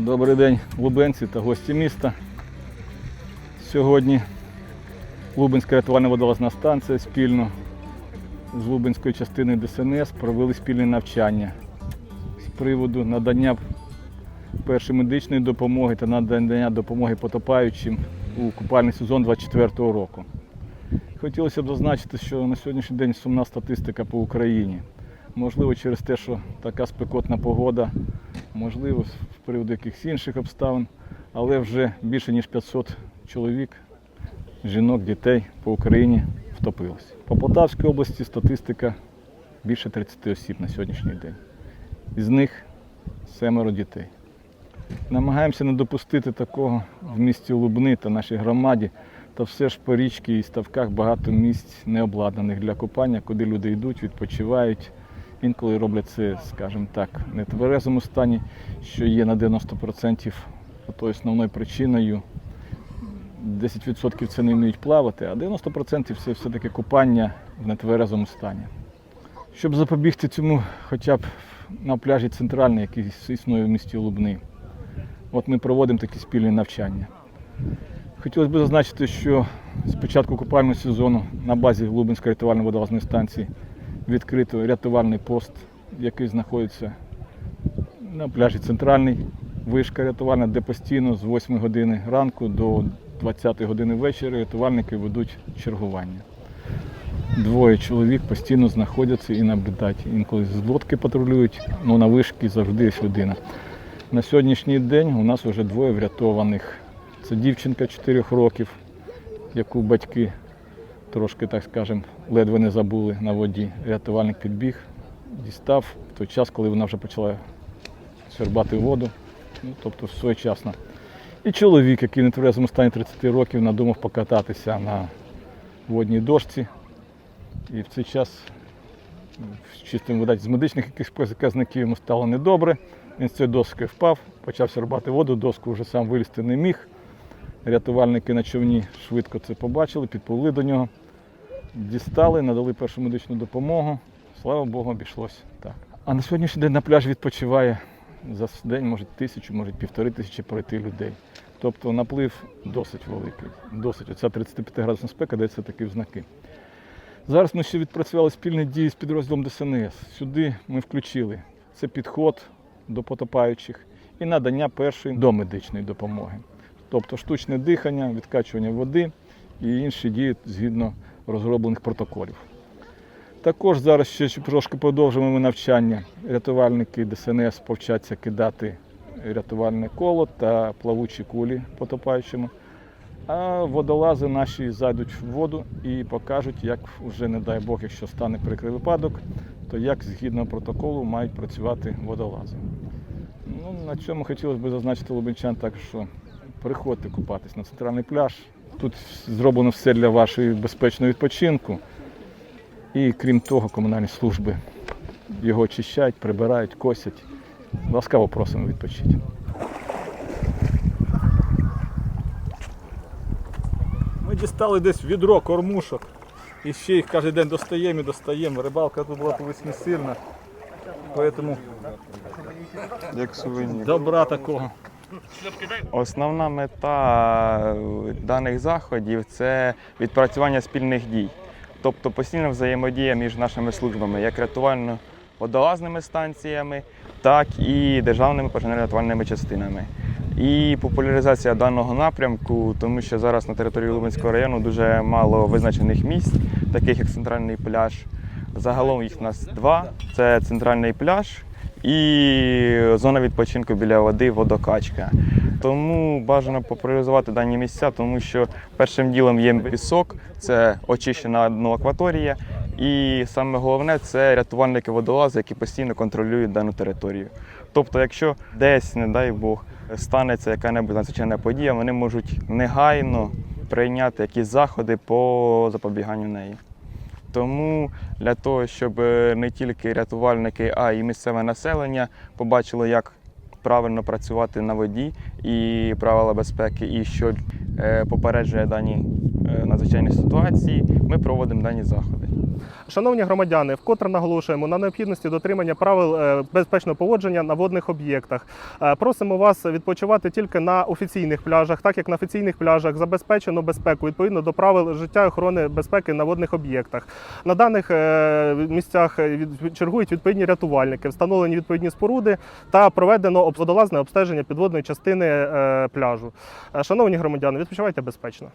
Добрий день, лубенці та гості міста. Сьогодні Лубенська рятувальна водолазна станція спільно з Лубенською частиною ДСНС провели спільне навчання з приводу надання першої медичної допомоги та надання допомоги потопаючим у купальний сезон 2024 року. Хотілося б зазначити, що на сьогоднішній день сумна статистика по Україні. Можливо, через те, що така спекотна погода, можливо, з приводу якихось інших обставин, але вже більше ніж 500 чоловік, жінок, дітей по Україні втопилось. По Полтавській області статистика більше 30 осіб на сьогоднішній день. Із них семеро дітей. Намагаємося не допустити такого в місті Лубни та нашій громаді, та все ж по річці і ставках багато місць не обладнаних для купання, куди люди йдуть, відпочивають. Інколи роблять це, скажімо так, не в тверезому стані, що є на 90% тою основною причиною. 10% це не вміють плавати, а 90% це все-таки купання в нетверезому стані. Щоб запобігти цьому хоча б на пляжі центральний, який існує в місті Лубни, от ми проводимо такі спільні навчання. Хотілося б зазначити, що з початку купального сезону на базі Лубенської рятувальної водолазної станції відкрито рятувальний пост, який знаходиться на пляжі Центральний, вишка рятувальна, де постійно з 8 години ранку до 20 години вечора рятувальники ведуть чергування. Двоє чоловік постійно знаходяться і наблюдають. Інколи з лодки патрулюють, але на вишки завжди є людина. На сьогоднішній день у нас вже двоє врятованих. Це дівчинка 4 років, яку батьки трошки, так скажемо, ледве не забули на воді. Рятувальник підбіг, дістав в той час, коли вона вже почала свербати воду, ну, тобто своєчасно. І чоловік, який на тверезому стані 30 років, надумав покататися на водній дошці. І в цей час чистим видать, з медичних якихось показників йому стало недобре. Він з цієї доски впав, почав сорбати воду, доску вже сам вилізти не міг. Рятувальники на човні швидко це побачили, підпливли до нього, дістали, надали першу медичну допомогу. Слава Богу, обійшлось так. А на сьогоднішній день на пляжі відпочиває за день, може тисячу, може півтори тисячі пройти людей. Тобто наплив досить великий. Досить. Оця 35 градусна спека дається такі знаки. Зараз ми ще відпрацювали спільні дії з підрозділом ДСНС. Сюди ми включили це підход до потопаючих і надання першої домедичної допомоги. Тобто штучне дихання, відкачування води і інші дії згідно розроблених протоколів. Також зараз ще трошки продовжуємо ми навчання. Рятувальники ДСНС повчаться кидати рятувальне коло та плавучі кулі потопаючому. А водолази наші зайдуть в воду і покажуть, як вже, не дай Бог, якщо стане прикрий випадок, то як згідно протоколу мають працювати водолази. Ну, на цьому хотілося б зазначити лубенчан так, що приходьте купатись на центральний пляж. Тут зроблено все для вашої безпечного відпочинку. І крім того, комунальні служби його очищають, прибирають, косять. Ласкаво просимо відпочити. Ми дістали десь відро кормушок. І ще їх кожен день достаємо і достаємо. Рибалка тут була колись не сильна. Тому Як сувенір. добра такого. Основна мета е, даних заходів це відпрацювання спільних дій, тобто постійна взаємодія між нашими службами, як рятувально-водолазними станціями, так і державними пожежно-рятувальними частинами. І популяризація даного напрямку, тому що зараз на території Лубенського району дуже мало визначених місць, таких як центральний пляж. Загалом їх у нас два: це центральний пляж і зона відпочинку біля води, водокачка. Тому бажано популяризувати дані місця, тому що першим ділом є пісок, це очищена дно акваторія, і саме головне це рятувальники водолази, які постійно контролюють дану територію. Тобто, якщо десь, не дай Бог, станеться яка-небудь надзвичайна подія, вони можуть негайно прийняти якісь заходи по запобіганню неї. Тому для того, щоб е, не тільки рятувальники, а й місцеве населення побачило, як правильно працювати на воді і правила безпеки, і що е, попереджує дані е, надзвичайні ситуації, ми проводимо дані заходи. Шановні громадяни, вкотре наголошуємо на необхідності дотримання правил е, безпечного поводження на водних об'єктах. Е, Просимо вас відпочивати тільки на офіційних пляжах, так як на офіційних пляжах забезпечено безпеку відповідно до правил життя і охорони безпеки на водних об'єктах. На даних е, місцях чергують відповідні рятувальники, встановлені відповідні споруди та проведено водолазне обстеження підводної частини пляжу. Шановні громадяни, відпочивайте безпечно.